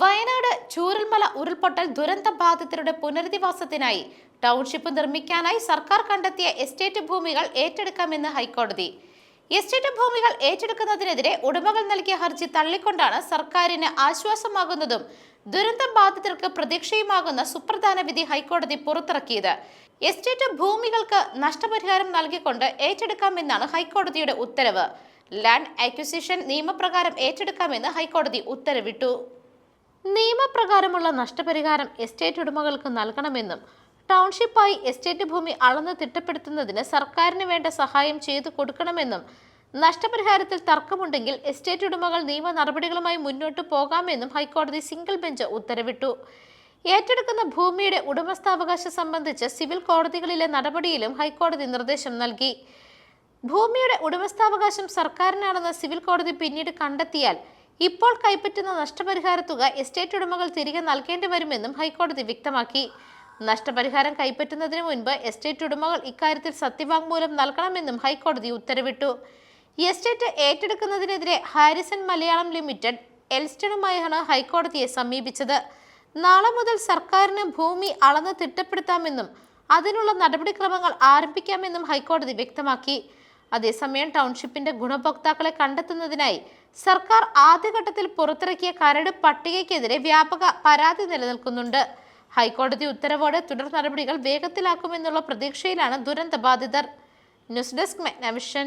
വയനാട് ചൂരൽമല ഉരുൾപൊട്ടൽ ദുരന്ത ബാധിതരുടെ പുനരധിവാസത്തിനായി ടൗൺഷിപ്പ് നിർമ്മിക്കാനായി സർക്കാർ കണ്ടെത്തിയ എസ്റ്റേറ്റ് ഭൂമികൾ ഏറ്റെടുക്കാമെന്ന് ഹൈക്കോടതി. എസ്റ്റേറ്റ് ഭൂമികൾ ഏറ്റെടുക്കുന്നതിനെതിരെ ഉടമകൾ നൽകിയ ഹർജി തള്ളിക്കൊണ്ടാണ് സർക്കാരിന് ആശ്വാസമാകുന്നതും ദുരന്ത ബാധിതർക്ക് പ്രതീക്ഷയുമാകുന്ന സുപ്രധാന വിധി ഹൈക്കോടതി പുറത്തിറക്കിയത്. എസ്റ്റേറ്റ് ഭൂമികൾക്ക് നഷ്ടപരിഹാരം നൽകിക്കൊണ്ട് ഏറ്റെടുക്കാമെന്നാണ് ഹൈക്കോടതിയുടെ ഉത്തരവ്. ലാൻഡ് അക്വിസിഷൻ നിയമപ്രകാരം ഏറ്റെടുക്കാമെന്ന് ഹൈക്കോടതി ഉത്തരവിട്ടു. നിയമപ്രകാരമുള്ള നഷ്ടപരിഹാരം എസ്റ്റേറ്റ് ഉടമകൾക്ക് നൽകണമെന്നും ടൗൺഷിപ്പായി എസ്റ്റേറ്റ് ഭൂമി അളന്ന് തിട്ടപ്പെടുത്തുന്നതിന് സർക്കാരിന് വേണ്ട സഹായം ചെയ്തു കൊടുക്കണമെന്നും നഷ്ടപരിഹാരത്തിൽ തർക്കമുണ്ടെങ്കിൽ എസ്റ്റേറ്റ് ഉടമകൾ നിയമ നടപടികളുമായി മുന്നോട്ട് പോകാമെന്നും ഹൈക്കോടതി സിംഗിൾ ബെഞ്ച് ഉത്തരവിട്ടു. ഏറ്റെടുക്കുന്ന ഭൂമിയുടെ ഉടമസ്ഥാവകാശം സംബന്ധിച്ച് സിവിൽ കോടതികളിലെ നടപടിയിലും ഹൈക്കോടതി നിർദ്ദേശം നൽകി. ഭൂമിയുടെ ഉടമസ്ഥാവകാശം സർക്കാരിനാണെന്ന് സിവിൽ കോടതി പിന്നീട് കണ്ടെത്തിയാൽ ഇപ്പോൾ കൈപ്പറ്റുന്ന നഷ്ടപരിഹാര തുക എസ്റ്റേറ്റ് ഉടമകൾ തിരികെ നൽകേണ്ടി വരുമെന്നും ഹൈക്കോടതി വ്യക്തമാക്കി. നഷ്ടപരിഹാരം കൈപ്പറ്റുന്നതിന് മുൻപ് എസ്റ്റേറ്റ് ഉടമകൾ ഇക്കാര്യത്തിൽ സത്യവാങ്മൂലം നൽകണമെന്നും ഹൈക്കോടതി ഉത്തരവിട്ടു. എസ്റ്റേറ്റ് ഏറ്റെടുക്കുന്നതിനെതിരെ ഹാരിസൺ മലയാളം ലിമിറ്റഡ് എൽസ്റ്റണുമായാണ് ഹൈക്കോടതിയെ സമീപിച്ചത്. നാളെ മുതൽ സർക്കാരിന് ഭൂമി അളന്ന് തിട്ടപ്പെടുത്താമെന്നും അതിനുള്ള നടപടിക്രമങ്ങൾ ആരംഭിക്കാമെന്നും ഹൈക്കോടതി വ്യക്തമാക്കി. അതേസമയം ടൗൺഷിപ്പിന്റെ ഗുണഭോക്താക്കളെ കണ്ടെത്തുന്നതിനായി സർക്കാർ ആദ്യഘട്ടത്തിൽ പുറത്തിറക്കിയ കരട് പട്ടികയ്ക്കെതിരെ വ്യാപക പരാതി നിലനിൽക്കുന്നുണ്ട്. ഹൈക്കോടതി ഉത്തരവോടെ തുടർ നടപടികൾ വേഗത്തിലാക്കുമെന്നുള്ള പ്രതീക്ഷയിലാണ് ദുരന്ത ബാധിതർ ന്യൂസ് ഡെസ്ക് മെഗ്നവിഷൻ.